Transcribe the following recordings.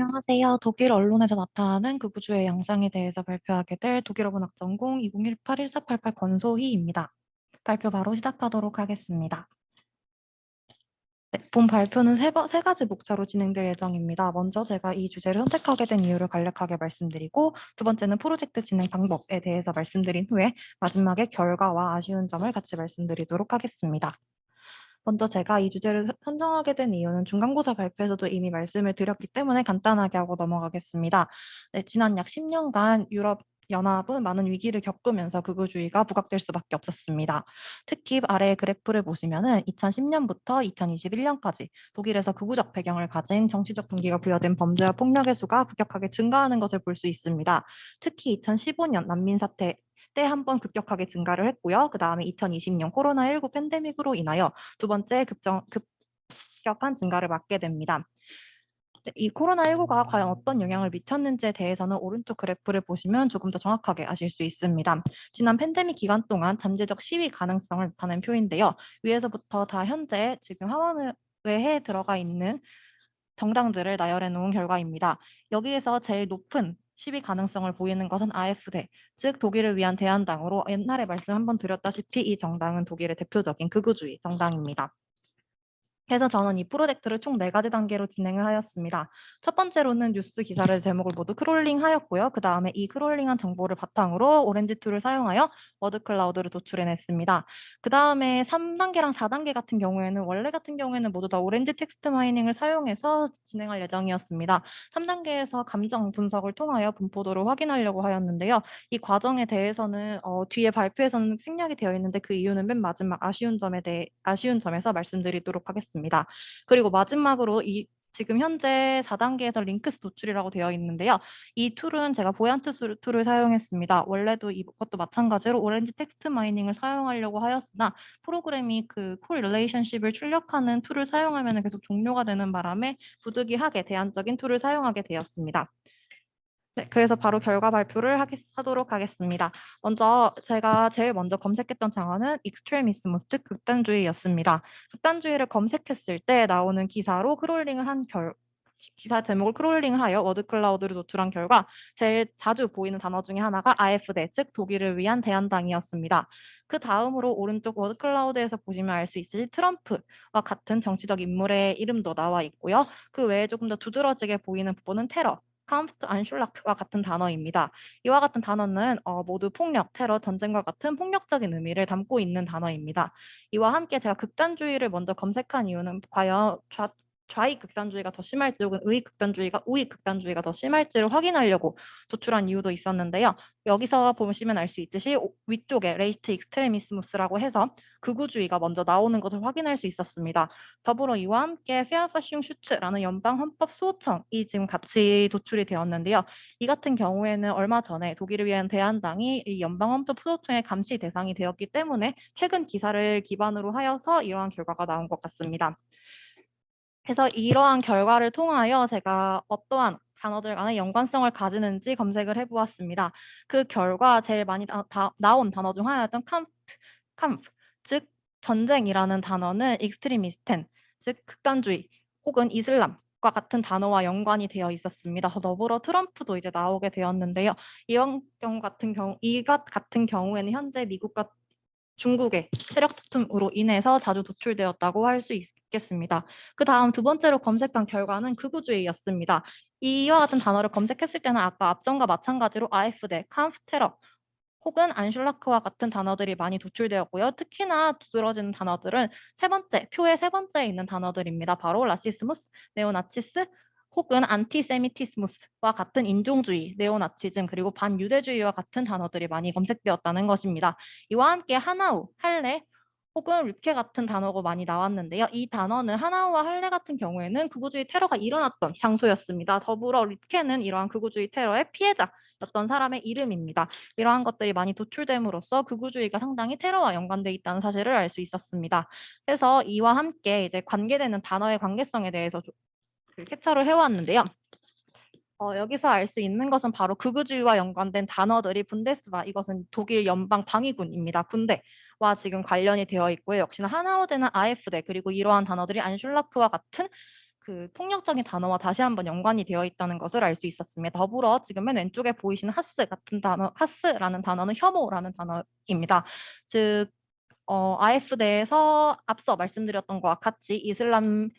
안녕하세요. 독일 언론에서 나타나는 극우주의 양상에 대해서 발표하게 될 독일어 문학 전공 2018-1488 권소희입니다. 발표 바로 시작하도록 하겠습니다. 네, 본 발표는 세, 번- 세 가지 목차로 진행될 예정입니다. 먼저 제가 이 주제를 선택하게 된 이유를 간략하게 말씀드리고 두 번째는 프로젝트 진행 방법에 대해서 말씀드린 후에 마지막에 결과와 아쉬운 점을 같이 말씀드리도록 하겠습니다. 먼저 제가 이 주제를 선- 선정하게 된 이유는 중간고사 발표에서도 이미 말씀을 드렸기 때문에 간단하게 하고 넘어가겠습니다. 네, 지난 약 10년간 유럽 연합은 많은 위기를 겪으면서 극우주의가 부각될 수밖에 없었습니다. 특히 아래의 그래프를 보시면은 2010년부터 2021년까지 독일에서 극우적 배경을 가진 정치적 동기가 부여된 범죄와 폭력의 수가 급격하게 증가하는 것을 볼 수 있습니다. 특히 2015년 난민 사태 때 한 번 급격하게 증가를 했고요. 그 다음에 2020년 코로나19 팬데믹으로 인하여 두 번째 급정, 급격한 증가를 맞게 됩니다. 네, 이 코로나19가 과연 어떤 영향을 미쳤는지에 대해서는 오른쪽 그래프를 보시면 조금 더 정확하게 아실 수 있습니다. 지난 팬데믹 기간 동안 잠재적 시위 가능성을 나타낸 표인데요. 위에서부터 다 현재 지금 하원의회에 들어가 있는 정당들을 나열해 놓은 결과입니다. 여기에서 제일 높은 시위 가능성을 보이는 것은 AfD, 즉 독일을 위한 대한당으로 옛날에 말씀 한번 드렸다시피 이 정당은 독일의 대표적인 극우주의 정당입니다. 그래서 저는 이 프로젝트를 총 네 가지 단계로 진행을 하였습니다. 첫 번째로는 뉴스 기사를 제목을 모두 크롤링 하였고요. 그 다음에 이 크롤링한 정보를 바탕으로 오렌지 툴을 사용하여 워드 클라우드를 도출해냈습니다. 그 다음에 3단계랑 4단계 같은 경우에는 원래 같은 경우에는 모두 다 오렌지 텍스트 마이닝을 사용해서 진행할 예정이었습니다. 3단계에서 감정 분석을 통하여 분포도를 확인하려고 하였는데요. 이 과정에 대해서는 어, 뒤에 발표에서는 생략이 되어 있는데 그 이유는 맨 마지막 아쉬운 점에 대해 아쉬운 점에서 말씀드리도록 하겠습니다. 그리고 마지막으로 이 지금 현재 4단계에서 링크스 도출이라고 되어 있는데요. 이 툴은 제가 보얀트 수- 툴을 사용했습니다. 원래도 이것도 마찬가지로 오렌지 텍스트 마이닝을 사용하려고 하였으나 프로그램이 그 콜 릴레이션십을 출력하는 툴을 사용하면 계속 종료가 되는 바람에 부득이하게 대안적인 툴을 사용하게 되었습니다. 네, 그래서 바로 결과 발표를 하도록 하겠습니다. 먼저 제가 제일 먼저 검색했던 장어는 extremism, 즉 극단주의였습니다. 극단주의를 검색했을 때 나오는 기사로 크롤링을 한 결, 기사 제목을 크롤링을 하여 워드 클라우드를 노출한 결과 제일 자주 보이는 단어 중에 하나가 AfD, 즉 독일을 위한 대한당이었습니다. 그 다음으로 오른쪽 워드 클라우드에서 보시면 알 수 있으실 트럼프와 같은 정치적 인물의 이름도 나와 있고요. 그 외에 조금 더 두드러지게 보이는 부분은 테러, 카운프트 안슐라크와 같은 단어입니다. 이와 같은 단어는 어, 모두 폭력, 테러, 전쟁과 같은 폭력적인 의미를 담고 있는 단어입니다. 이와 함께 제가 극단주의를 먼저 검색한 이유는 과연 좌, 좌익 극단주의가 더 심할지 혹은 의익 극단주의가 우익 극단주의가 더 심할지를 확인하려고 도출한 이유도 있었는데요. 여기서 보시면 알 수 있듯이 오- 위쪽에 레이스트 익스트레미스무스라고 해서 극우주의가 먼저 나오는 것을 확인할 수 있었습니다. 더불어 이와 함께 페어파슝 슈츠라는 연방 헌법 수호청이 지금 같이 도출이 되었는데요. 이 같은 경우에는 얼마 전에 독일을 위한 대한당이 이 연방 헌법 수호청의 감시 대상이 되었기 때문에 최근 기사를 기반으로 하여서 이러한 결과가 나온 것 같습니다. 그래서 이러한 결과를 통하여 제가 어떠한 단어들 간의 연관성을 가지는지 검색을 해보았습니다. 그 결과 제일 많이 나, 다, 나온 단어 중 하나였던 캄프, 캄프, 즉 전쟁이라는 단어는 익스트리미스텐, 즉 극단주의 혹은 이슬람 과 같은 단어와 연관이 되어 있었습니다. 더불어 트럼프도 이제 나오게 되었는데요. 이런 경우 같은 경우 이것 같은 경우에는 현재 미국과 중국의 세력 다툼으로 인해서 자주 도출되었다고 할 수 있겠습니다. 그 다음 두 번째로 검색한 결과는 극우주의였습니다. 이와 같은 단어를 검색했을 때는 아까 앞전과 마찬가지로 AfD, 캄프테러 혹은 안슐라크와 같은 단어들이 많이 도출되었고요. 특히나 두드러지는 단어들은 세 번째, 표의 세 번째에 있는 단어들입니다. 바로 라시스무스, 네오나치스, 혹은 안티세미티스무스와 같은 인종주의, 네오나치즘, 그리고 반유대주의와 같은 단어들이 많이 검색되었다는 것입니다. 이와 함께 하나우, 할레, 혹은 류케 같은 단어가 많이 나왔는데요. 이 단어는 하나우와 할레 같은 경우에는 극우주의 테러가 일어났던 장소였습니다. 더불어 류케는 이러한 극우주의 테러의 피해자였던 사람의 이름입니다. 이러한 것들이 많이 도출됨으로써 극우주의가 상당히 테러와 연관돼 있다는 사실을 알 수 있었습니다. 그래서 이와 함께 이제 관계되는 단어의 관계성에 대해서 좀그 캡처를 해왔는데요. 어, 여기서 알 수 있는 것은 바로 극우주의와 연관된 단어들이 분데스바 이것은 독일 연방 방위군입니다. 군대 와 지금 관련이 되어 있고요. 역시나 하나우데는 AfD 그리고 이러한 단어들이 안슐라크와 같은 그 폭력적인 단어와 다시 한번 연관이 되어 있다는 것을 알 수 있었습니다. 더불어 지금 맨 왼쪽에 보이시는 하스 같은 단어, 하스라는 단어는 혐오라는 단어입니다. 즉 어, AFD에서 앞서 말씀드렸던 것과 같이 이슬람을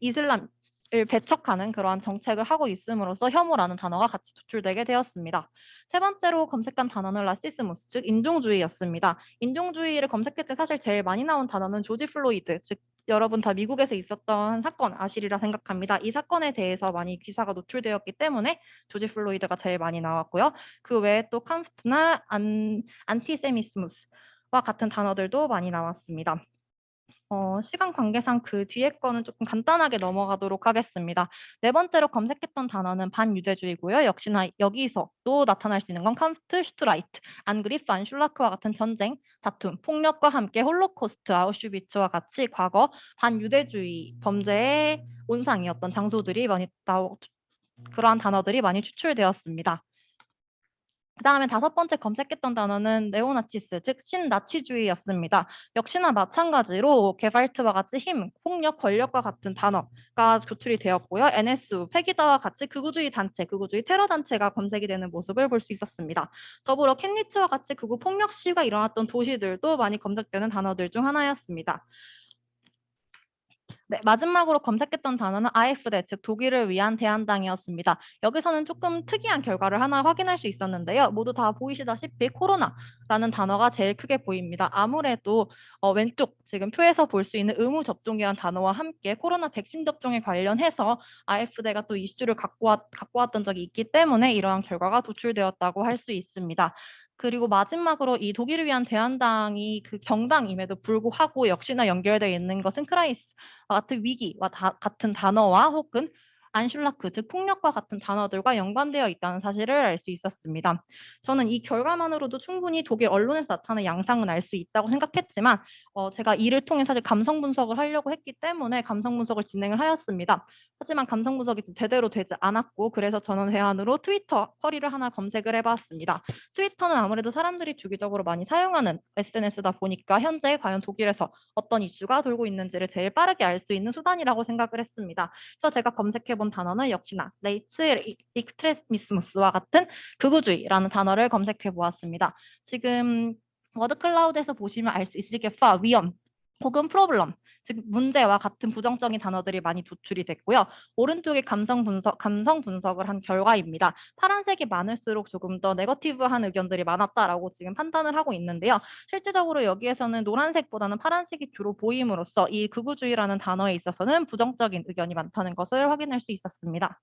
이슬람을 배척하는 그러한 정책을 하고 있음으로써 혐오라는 단어가 같이 도출되게 되었습니다. 세 번째로 검색한 단어는 라시스무스, 즉 인종주의였습니다. 인종주의를 검색할 때 사실 제일 많이 나온 단어는 조지 플로이드, 즉 여러분 다 미국에서 있었던 사건 아시리라 생각합니다. 이 사건에 대해서 많이 기사가 노출되었기 때문에 조지 플로이드가 제일 많이 나왔고요. 그 외에 또 캄프트나 안, 안티세미스무스 와 같은 단어들도 많이 나왔습니다. 어, 시간 관계상 그 뒤에 거는 조금 간단하게 넘어가도록 하겠습니다. 네 번째로 검색했던 단어는 반유대주의고요. 역시나 여기서 또 나타날 수 있는 건 캄프트, 슈트라이트, 안그리프, 안슐라크와 같은 전쟁, 다툼, 폭력과 함께 홀로코스트, 아우슈비츠와 같이 과거 반유대주의 범죄의 온상이었던 장소들이 많이 나오 그러한 단어들이 많이 추출되었습니다. 그 다음에 다섯 번째 검색했던 단어는 네오나치스, 즉 신나치주의였습니다. 역시나 마찬가지로 게발트와 같이 힘, 폭력, 권력과 같은 단어가 조출이 되었고요. NSU, 페기다와 같이 극우주의 단체, 극우주의 테러 단체가 검색이 되는 모습을 볼 수 있었습니다. 더불어 캔니츠와 같이 극우 폭력 시위가 일어났던 도시들도 많이 검색되는 단어들 중 하나였습니다. 네, 마지막으로 검색했던 단어는 AfD, 즉 독일을 위한 대한당이었습니다. 여기서는 조금 특이한 결과를 하나 확인할 수 있었는데요. 모두 다 보이시다시피 코로나라는 단어가 제일 크게 보입니다. 아무래도 어, 왼쪽 지금 표에서 볼 수 있는 의무 접종이라는 단어와 함께 코로나 백신 접종에 관련해서 AfD가 또 이슈를 갖고, 왔, 갖고 왔던 적이 있기 때문에 이러한 결과가 도출되었다고 할 수 있습니다. 그리고 마지막으로 이 독일을 위한 대한당이 그 정당임에도 불구하고 역시나 연결되어 있는 것은 크라이스 같은 위기와 다, 같은 단어와 혹은 안슐라크, 즉 폭력과 같은 단어들과 연관되어 있다는 사실을 알 수 있었습니다. 저는 이 결과만으로도 충분히 독일 언론에서 나타나는 양상은 알 수 있다고 생각했지만 어, 제가 이를 통해 사실 감성 분석을 하려고 했기 때문에 감성 분석을 진행을 하였습니다. 하지만 감성 분석이 제대로 되지 않았고 그래서 저는 대안으로 트위터 커리를 하나 검색을 해봤습니다. 트위터는 아무래도 사람들이 주기적으로 많이 사용하는 SNS다 보니까 현재 과연 독일에서 어떤 이슈가 돌고 있는지를 제일 빠르게 알 수 있는 수단이라고 생각을 했습니다. 그래서 제가 검색해 본 단어는 역시나 레이츠 익스트레미스무스와 같은 극우주의라는 단어를 검색해 보았습니다. 지금 워드클라우드에서 보시면 알 수 있으시겠다. 위험 혹은 프로블럼 즉 문제와 같은 부정적인 단어들이 많이 도출이 됐고요. 오른쪽에 감성 분석, 감성 분석을 한 결과입니다. 파란색이 많을수록 조금 더 네거티브한 의견들이 많았다라고 지금 판단을 하고 있는데요. 실질적으로 여기에서는 노란색보다는 파란색이 주로 보임으로써 이 극우주의라는 단어에 있어서는 부정적인 의견이 많다는 것을 확인할 수 있었습니다.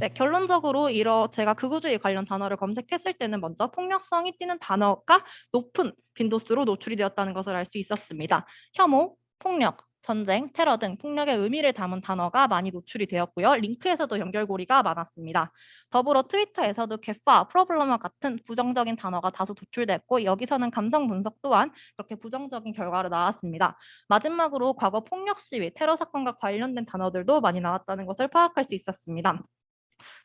네, 결론적으로 이러 제가 극우주의 관련 단어를 검색했을 때는 먼저 폭력성이 띠는 단어가 높은 빈도수로 노출이 되었다는 것을 알 수 있었습니다. 혐오, 폭력, 전쟁, 테러 등 폭력의 의미를 담은 단어가 많이 노출이 되었고요. 링크에서도 연결고리가 많았습니다. 더불어 트위터에서도 개파, 프로블럼과 같은 부정적인 단어가 다소 도출됐고 여기서는 감성 분석 또한 그렇게 부정적인 결과로 나왔습니다. 마지막으로 과거 폭력 시위, 테러 사건과 관련된 단어들도 많이 나왔다는 것을 파악할 수 있었습니다.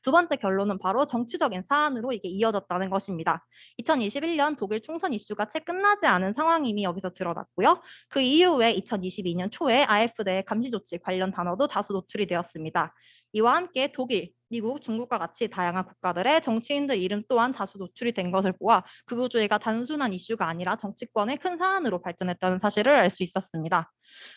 두 번째 결론은 바로 정치적인 사안으로 이게 이어졌다는 것입니다. 2021년 독일 총선 이슈가 채 끝나지 않은 상황임이 여기서 드러났고요. 그 이후에 2022년 초에 AfD 감시 조치 관련 단어도 다수 노출이 되었습니다. 이와 함께 독일, 미국, 중국과 같이 다양한 국가들의 정치인들 이름 또한 다수 노출이 된 것을 보아 극우주의가 단순한 이슈가 아니라 정치권의 큰 사안으로 발전했다는 사실을 알 수 있었습니다.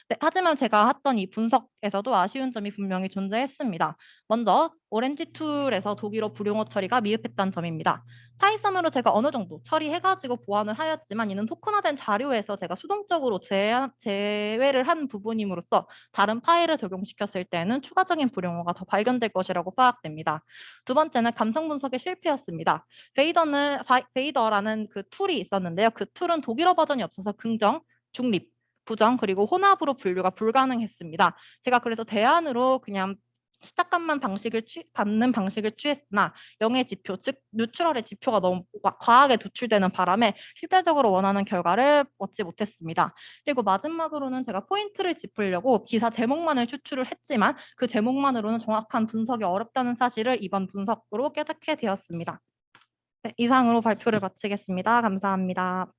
네, 하지만 제가 했던 이 분석에서도 아쉬운 점이 분명히 존재했습니다. 먼저 오렌지 툴에서 독일어 불용어 처리가 미흡했다는 점입니다. 파이썬으로 제가 어느 정도 처리해가지고 보완을 하였지만 이는 토큰화된 자료에서 제가 수동적으로 제, 제외를 한 부분임으로써 다른 파일을 적용시켰을 때는 추가적인 불용어가 더 발견될 것이라고 파악됩니다. 두 번째는 감성 분석의 실패였습니다. 베이더는 베이더라는 그 툴이 있었는데요. 그 툴은 독일어 버전이 없어서 긍정, 중립, 부정 그리고 혼합으로 분류가 불가능했습니다. 제가 그래서 대안으로 그냥 숫자값만 방식을 취, 받는 방식을 취했으나 영의 지표, 즉 뉴트럴의 지표가 너무 과하게 도출되는 바람에 실질적으로 원하는 결과를 얻지 못했습니다. 그리고 마지막으로는 제가 포인트를 짚으려고 기사 제목만을 추출을 했지만 그 제목만으로는 정확한 분석이 어렵다는 사실을 이번 분석으로 깨닫게 되었습니다. 네, 이상으로 발표를 마치겠습니다. 감사합니다.